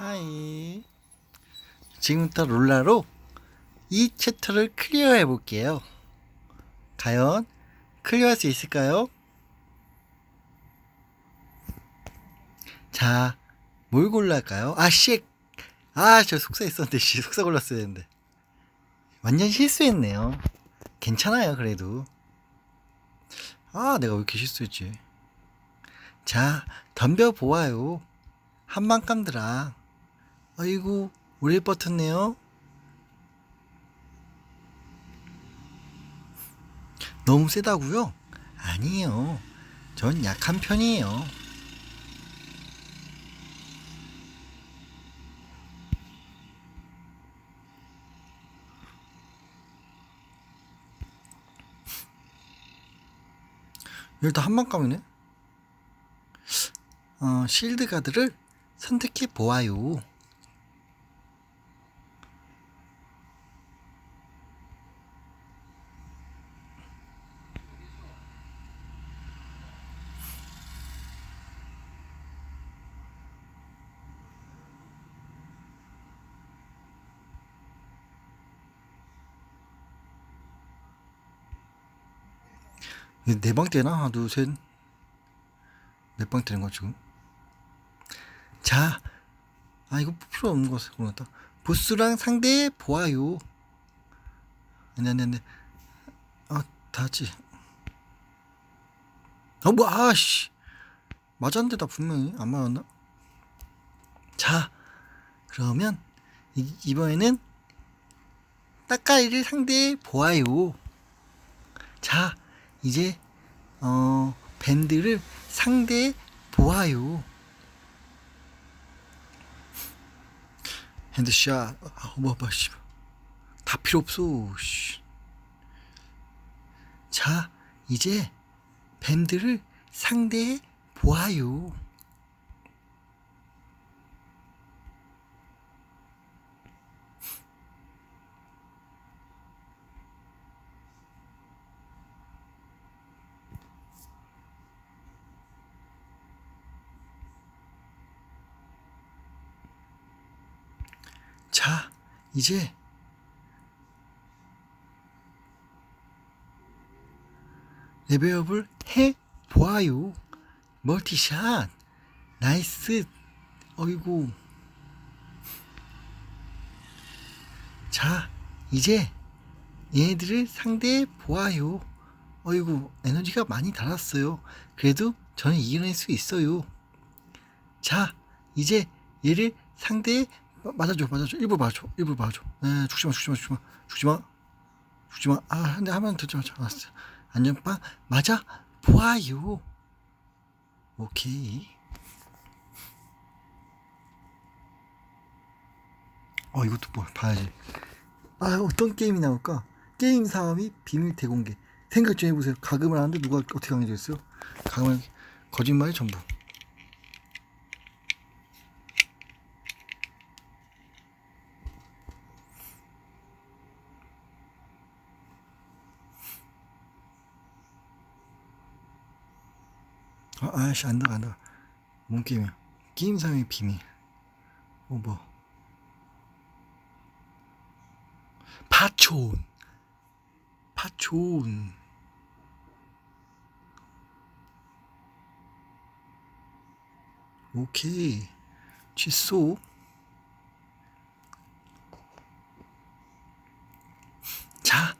하이. 지금부터 롤라로 이 챕터를 클리어해 볼게요. 과연 클리어할 수 있을까요? 자, 뭘 골랄까요? 아, 씨. 아, 저 속사 있었는데, 씨. 속사 골랐어야 했는데. 완전 실수했네요. 괜찮아요, 그래도. 아, 내가 왜 이렇게 실수했지? 자, 덤벼보아요. 한방감들아. 아이고, 오래 버텼네요. 너무 세다고요? 아니에요. 전 약한 편이에요. 일단 한방감이네. 어, 실드 가드를 선택해 보아요. 네방 때나 하나 둘셋 네방 때는 거 지금 자, 아 이거 필요 없는 거 같다. 보스랑 상대 보아요. 아니 아니 아니. 아 다지. 어뭐 아씨 맞았는데 나 분명히 안 맞았나? 자, 그러면 이, 이번에는 따까이를 상대 보아요. 자, 이제 어 밴드를 상대 보아요. 핸드샷 아, 뭐, 뭐, 씨. 다 필요 없어. 씨. 자, 이제 밴드를 상대해 보아요. 자, 이제 레벨업을 해 보아요. 멀티샷. 나이스. 어이구. 자, 이제 얘네들을 상대해 보아요. 어이구, 에너지가 많이 달았어요. 그래도 저는 이겨낼 수 있어요. 자, 이제 얘를 상대해 어, 맞아줘, 맞아줘. 일부 맞아줘, 일부 맞아줘. 네, 죽지 마, 죽지 마, 죽지 마, 죽지 마, 죽지 마. 아, 근데 하면 듣지 마. 알았어. 안전빵 맞아 보아요. 오케이. 어, 이것도 뭐 봐야지. 아, 어떤 게임이 나올까? 게임 사업이 비밀 대공개. 생각 좀 해보세요. 가금을 하는데 누가 어떻게 강해졌어요? 가금을 거짓말이 전부. 아, 아씨 안 나가 안 나가. 뭔 게임이야? 게임상의 비밀. 어 뭐. 파촌. 파촌. 오케이. 취소. 자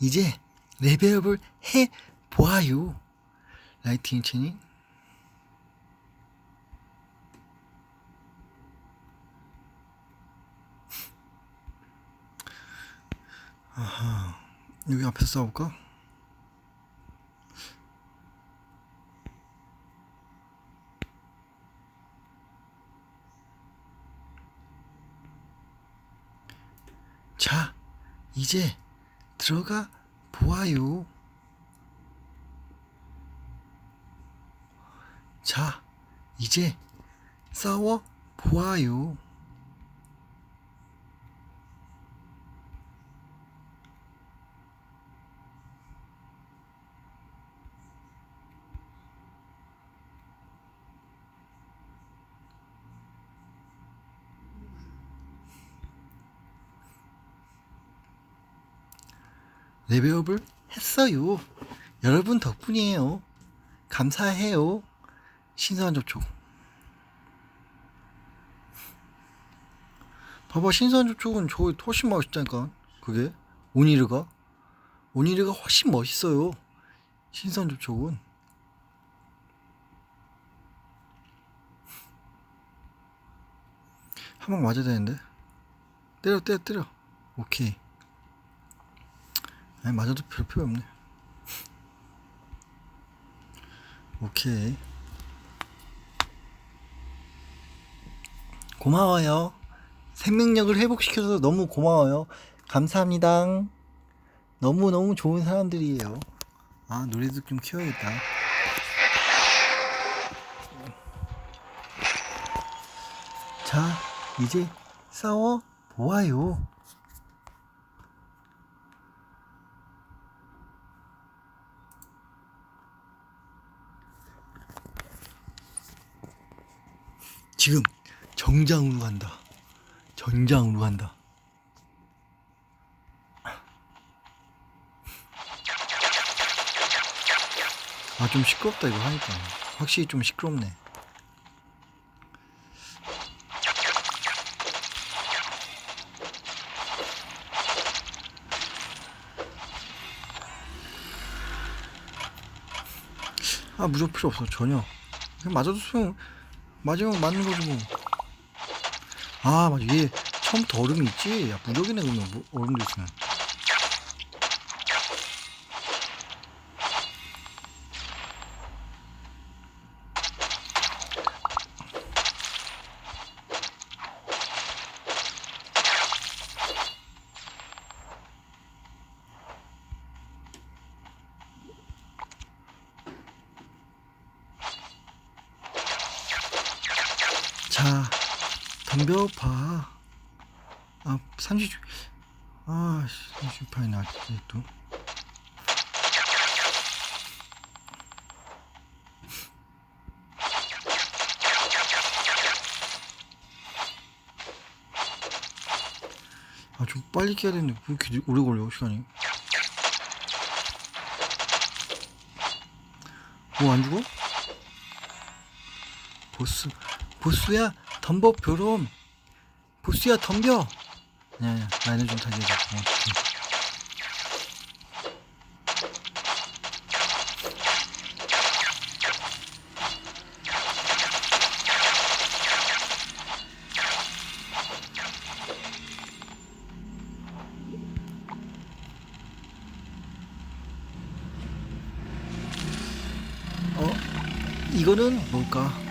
이제 레벨업을 해 보아요. 라이팅 체닝 아하, 여기 앞에서 싸울까? 자, 이제 들어가 보아요. 자, 이제 싸워 보아요. 레벨업을 했어요. 여러분 덕분이에요. 감사해요. 신선한 접촉. 봐봐 신선한 접촉은 저 훨씬 멋있다니까. 그게 오니르가 오니르가 훨씬 멋있어요. 신선한 접촉은. 한 방 맞아야 되는데. 때려 때려 때려. 오케이. 아니 맞아도 별 필요 없네. 오케이. 고마워요. 생명력을 회복시켜서 너무 고마워요. 감사합니다. 너무너무 좋은 사람들이에요. 아, 노래도 좀 키워야겠다. 자, 이제 싸워 보아요. 지금 정장으로 간다. 전장으로 간다. 아, 좀 시끄럽다, 이거 하니까. 확실히 좀 시끄럽네. 아, 무조건 필요 없어, 전혀. 그냥 맞아도 소용, 맞으면 맞는 거지, 뭐. 아, 맞아. 얘 처음부터 얼음이 있지? 야, 무적이네, 그러면. 뭐, 얼음도 있으면. 자, 덤벼봐. 아, 30, 아, 30판이 나왔지, 또. 아, 좀 빨리 깨야 되는데, 왜 이렇게 오래 걸려, 시간이? 뭐, 안 죽어? 보스 보스야 덤벼 벼럼 보스야 덤벼 야야 라인을 좀 해줘 어. 어 이거는 뭘까?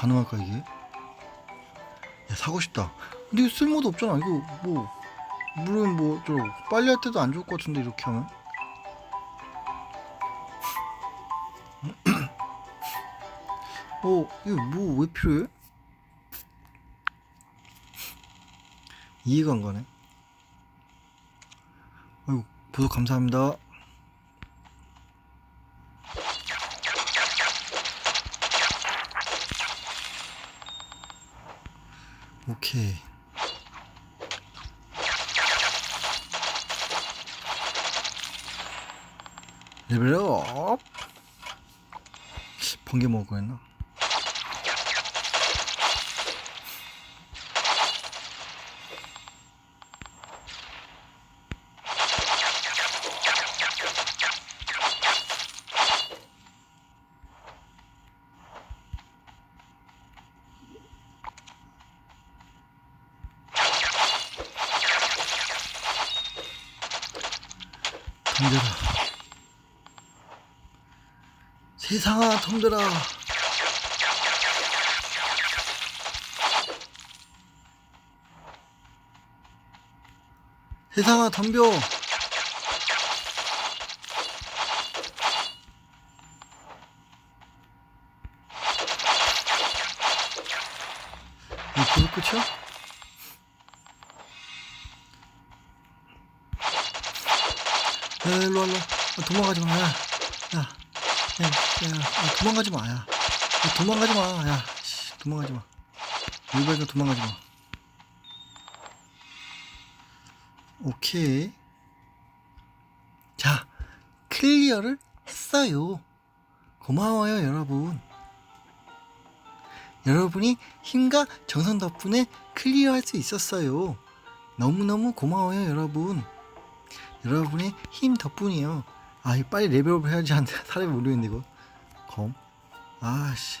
가능할까 이게? 야 사고 싶다. 근데 이거 쓸모도 없잖아. 이거 뭐 물은 뭐저 빨리 할 때도 안 좋을 것 같은데 이렇게 하면. 어 이거 뭐 왜 필요해? 이해가 안 가네. 아이고 보석 감사합니다. 오케이. 레벨업. 번개 먹을 거였나? 덤벼라. 세상아, 덤벼라. 세상아, 덤벼. 계속 끝이야? 일로 와. 도망가지 마. 야, 야. 야, 야, 야, 도망가지 마, 야. 야, 도망가지 마, 야. 씨, 도망가지 마. 여기가 도망가지 마. 오케이. 자, 클리어를 했어요. 고마워요, 여러분. 여러분이 힘과 정성 덕분에 클리어할 수 있었어요. 너무너무 고마워요, 여러분. 여러분의 힘 덕분이에요. 아, 빨리 레벨업 해야지 한 사람이 모르겠네, 이거. 검. 아씨.